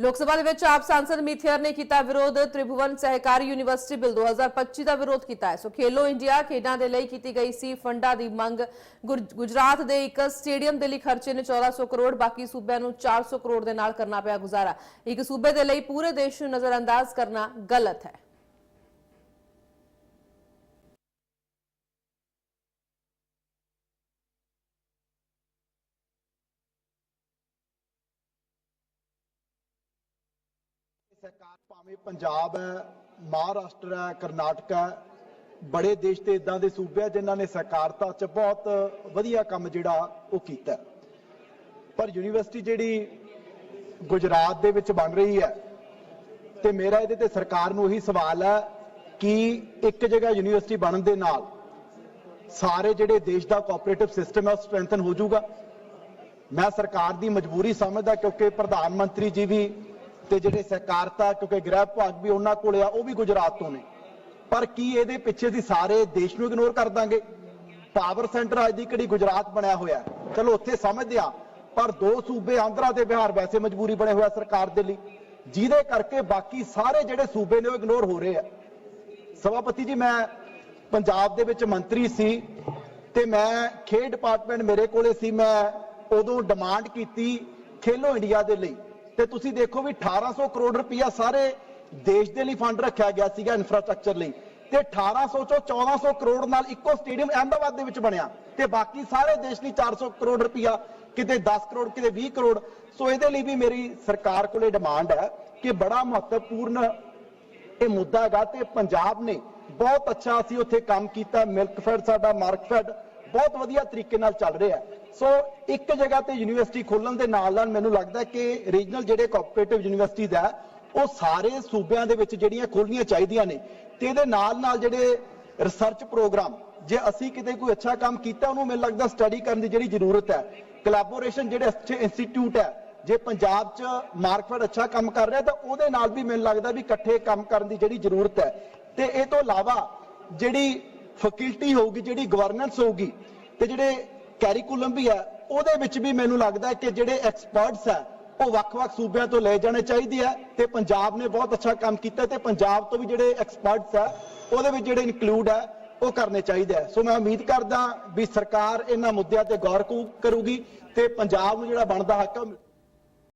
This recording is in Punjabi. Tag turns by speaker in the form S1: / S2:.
S1: ਲੋਕ ਸਭਾ ਦੇ ਵਿੱਚ ਆਪ ਸਾਂਸਦ ਮਿਥਿਅਰ ਨੇ ਕੀਤਾ ਵਿਰੋਧ, ਤ੍ਰਿਭੁਵਨ ਸਹਿਕਾਰੀ ਯੂਨੀਵਰਸਿਟੀ ਬਿੱਲ 2025 ਦਾ ਵਿਰੋਧ ਕੀਤਾ ਹੈ। ਸੋ ਖੇਲੋ ਇੰਡੀਆ ਖੇਡਾਂ ਦੇ ਲਈ ਕੀਤੀ ਗਈ ਸੀ ਫੰਡਾਂ ਦੀ ਮੰਗ। ਗੁਰ- ਗੁਜਰਾਤ ਦੇ ਇੱਕ ਸਟੇਡੀਅਮ ਦੇ ਲਈ ਖਰਚੇ ਨੇ 1400 ਕਰੋੜ, ਬਾਕੀ ਸੂਬਿਆਂ ਨੂੰ 400 ਕਰੋੜ ਦੇ ਨਾਲ ਕਰਨਾ ਪਿਆ ਗੁਜ਼ਾਰਾ। ਇੱਕ ਸੂਬੇ ਦੇ ਲਈ ਪੂਰੇ ਦੇਸ਼ ਨੂੰ ਨਜ਼ਰਅੰਦਾਜ਼ ਕਰਨਾ ਗਲਤ ਹੈ।
S2: ਸਰਕਾਰ ਭਾਵੇਂ ਪੰਜਾਬ ਹੈ, ਮਹਾਰਾਸ਼ਟਰ ਹੈ, ਕਰਨਾਟਕ ਹੈ, ਬੜੇ ਦੇਸ਼ ਤੇ ਇਦਾਂ ਦੇ ਸੂਬੇ ਆ ਜਿਨ੍ਹਾਂ ਨੇ ਸਹਿਕਾਰਤਾ 'ਚ ਬਹੁਤ ਵਧੀਆ ਕੰਮ ਜਿਹੜਾ ਉਹ ਕੀਤਾ ਪਰ ਯੂਨੀਵਰਸਿਟੀ ਜਿਹੜੀ ਗੁਜਰਾਤ ਦੇ ਵਿੱਚ ਬਣ ਰਹੀ ਹੈ ਤੇ ਮੇਰਾ ਇਹਦੇ ਤੇ ਸਰਕਾਰ ਨੂੰ ਇਹੀ ਸਵਾਲ ਹੈ ਕਿ ਇੱਕ ਜਗ੍ਹਾ ਯੂਨੀਵਰਸਿਟੀ ਬਣਨ ਦੇ ਨਾਲ ਸਾਰੇ ਜਿਹੜੇ ਦੇਸ਼ ਦਾ ਕੋਆਪਰੇਟਿਵ ਸਿਸਟਮ ਹੈ, ਉਹ ਸਟਰੈਂਥਨ ਹੋ ਜਾਊਗਾ। ਮੈਂ ਸਰਕਾਰ ਦੀ ਮਜਬੂਰੀ ਸਮਝਦਾ ਕਿਉਂਕਿ ਪ੍ਰਧਾਨ ਮੰਤਰੀ ਜੀ ਵੀ ਤੇ ਜਿਹੜੇ ਸਹਿਕਾਰਤਾ, ਕਿਉਂਕਿ ਗ੍ਰਹਿ ਵਿਭਾਗ ਵੀ ਉਹਨਾਂ ਕੋਲੇ ਆ, ਉਹ ਵੀ ਗੁਜਰਾਤ ਤੋਂ ਨੇ। ਪਰ ਕੀ ਇਹਦੇ ਪਿੱਛੇ ਦੀ ਸਾਰੇ ਦੇਸ਼ ਨੂੰ ਇਗਨੋਰ ਕਰ ਦਾਂਗੇ? ਪਾਵਰ ਸੈਂਟਰ ਅੱਜ ਦੀ ਕਿਹੜੀ ਗੁਜਰਾਤ ਬਣਿਆ ਹੋਇਆ ਚਲੋ, ਉੱਥੇ ਸਮਝਦੇ ਆ ਪਰ ਦੋ ਸੂਬੇ ਆਂਧਰਾ ਤੇ ਬਿਹਾਰ ਵੈਸੇ ਮਜਬੂਰੀ ਬਣੇ ਹੋਇਆ ਸਰਕਾਰ ਦੇ ਲਈ। ਜਿਹਦੇ ਕਰਕੇ ਬਾਕੀ ਸਾਰੇ ਜਿਹੜੇ ਸੂਬੇ ਨੇ ਉਹ ਇਗਨੋਰ ਹੋ ਰਹੇ ਆ। ਸਭਾਪਤੀ ਜੀ, ਮੈਂ ਪੰਜਾਬ ਦੇ ਵਿੱਚ ਮੰਤਰੀ ਸੀ ਤੇ ਮੈਂ ਖੇਡ ਡਿਪਾਰਟਮੈਂਟ ਮੇਰੇ ਕੋਲੇ ਸੀ। ਮੈਂ ਉਦੋਂ ਡਿਮਾਂਡ ਕੀਤੀ ਖੇਲੋ ਇੰਡੀਆ ਦੇ ਲਈ। ਤੇ ਤੁਸੀਂ ਦੇਖੋ ਵੀ 1800 ਕਰੋੜ ਰੁਪਇਆ ਸਾਰੇ ਦੇਸ਼ ਦੇ ਲਈ ਫੰਡ ਰੱਖਿਆ ਗਿਆ ਸੀਗਾ ਇਨਫਰਾਸਟ੍ਰਕਚਰ ਲਈ। ਤੇ 1800 ਚੋਂ 1400 ਕਰੋੜ ਨਾਲ ਇੱਕੋ ਸਟੇਡੀਅਮ ਅਹਿਮਦਾਬਾਦ ਦੇ ਵਿੱਚ ਬਣਿਆ। ਤੇ ਬਾਕੀ ਸਾਰੇ ਦੇਸ਼ ਲਈ 400 ਕਰੋੜ ਰੁਪਇਆ ਕਿਤੇ 10 ਕਰੋੜ, ਕਿਤੇ 20 ਕਰੋੜ। ਸੋ ਇਹਦੇ ਲਈ ਵੀ ਮੇਰੀ ਸਰਕਾਰ ਕੋਲੇ ਡਿਮਾਂਡ ਹੈ ਕਿ ਬੜਾ ਮਹੱਤਵਪੂਰਨ ਇਹ ਮੁੱਦਾ ਹੈਗਾ ਤੇ ਪੰਜਾਬ ਨੇ ਬਹੁਤ ਅੱਛਾ ਅਸੀਂ ਉੱਥੇ ਕੰਮ ਕੀਤਾ। ਮਿਲਕਫੈਡ ਸਾਡਾ, ਮਾਰਕਫੈਡ ਬਹੁਤ ਵਧੀਆ ਤਰੀਕੇ ਨਾਲ ਚੱਲ ਰਿਹਾ ਹੈ। ਸੋ ਇੱਕ ਜਗ੍ਹਾ ਤੇ ਯੂਨੀਵਰਸਿਟੀ ਖੋਲਣ ਦੇ ਨਾਲ ਨਾਲ ਮੈਨੂੰ ਲੱਗਦਾ ਕਿ ਰੀਜਨਲ ਜਿਹੜੇ ਕੋਆਪਰੇਟਿਵ ਯੂਨੀਵਰਸਿਟੀਜ਼ ਹੈ ਉਹ ਸਾਰੇ ਸੂਬਿਆਂ ਦੇ ਵਿੱਚ ਜਿਹੜੀਆਂ ਖੋਲਣੀਆਂ ਚਾਹੀਦੀਆਂ ਨੇ ਤੇ ਇਹਦੇ ਨਾਲ ਨਾਲ ਜਿਹੜੇ ਰਿਸਰਚ ਪ੍ਰੋਗਰਾਮ ਜੇ ਅਸੀਂ ਕਿਤੇ ਕੋਈ ਅੱਛਾ ਕੰਮ ਕੀਤਾ, ਉਹਨੂੰ ਮੈਨੂੰ ਲੱਗਦਾ ਸਟੱਡੀ ਕਰਨ ਦੀ ਜਿਹੜੀ ਜ਼ਰੂਰਤ ਹੈ। ਕੋਲੈਬੋਰੇਸ਼ਨ ਜਿਹੜੇ ਅੱਛੇ ਇੰਸਟੀਚਿਊਟ ਹੈ, ਜੇ ਪੰਜਾਬ 'ਚ ਮਾਰਕਫੈਡ ਅੱਛਾ ਕੰਮ ਕਰ ਰਿਹਾ, ਤਾਂ ਉਹਦੇ ਨਾਲ ਵੀ ਮੈਨੂੰ ਲੱਗਦਾ ਵੀ ਇਕੱਠੇ ਕੰਮ ਕਰਨ ਦੀ ਜਿਹੜੀ ਜ਼ਰੂਰਤ ਹੈ। ਤੇ ਇਹ ਤੋਂ ਇਲਾਵਾ ਜਿਹੜੀ ਫੈਕਲਟੀ ਹੋਊਗੀ, ਜਿਹੜੀ ਗਵਰਨੈਂਸ ਹੋਊਗੀ, ਤੇ ਜਿਹੜੇ ਕੈਰੀਕੂਲਮ ਵੀ ਹੈ, ਉਹਦੇ ਵਿੱਚ ਵੀ ਮੈਨੂੰ ਲੱਗਦਾ ਕਿ ਜਿਹੜੇ ਐਕਸਪਰਟਸ ਹੈ, ਉਹ ਵੱਖ-ਵੱਖ ਸੂਬਿਆਂ ਤੋਂ ਲੈ ਜਾਣੇ ਚਾਹੀਦੇ ਆ ਤੇ ਪੰਜਾਬ ਨੇ ਬਹੁਤ ਅੱਛਾ ਕੰਮ ਕੀਤਾ ਤੇ ਪੰਜਾਬ ਤੋਂ ਵੀ ਜਿਹੜੇ ਐਕਸਪਰਟਸ ਹੈ, ਉਹਦੇ ਵਿੱਚ ਜਿਹੜੇ ਇਨਕਲੂਡ ਹੈ, ਉਹ ਕਰਨੇ ਚਾਹੀਦੇ ਆ ਸੋ ਮੈਂ ਉਮੀਦ ਕਰਦਾ ਵੀ ਸਰਕਾਰ ਇਹਨਾਂ ਮੁੱਦਿਆਂ ਤੇ ਗੌਰ ਕਰੂ- ਕਰੂਗੀ ਤੇ ਪੰਜਾਬ ਨੂੰ ਜਿਹੜਾ ਬਣਦਾ ਹੱਕ ਹੈ